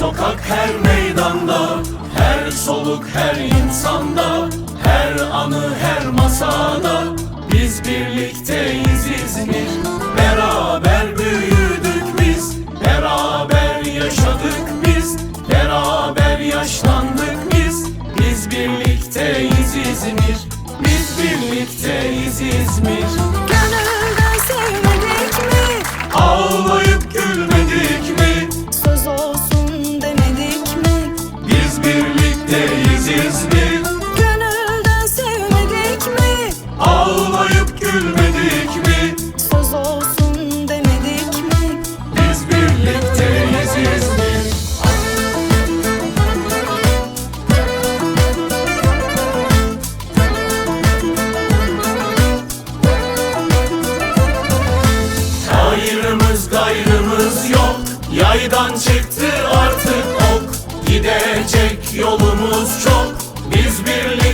her meydanda Her soluk her insanda Her anı her masada. Biz birlikteyiz İzmir Beraber büyüdük biz Beraber yaşadık biz Beraber yaşlandık biz. Biz birlikteyiz İzmir Biz birlikteyiz İzmir birlikteyiz İzmir Gönülden sevmedik mi? Ağlayıp gülmedik mi? Söz olsun demedik mi? Biz birlikteyiz İzmir Ayrımız gayrımız yok Yaydan çıktı Dostumuz çok, biz birlik.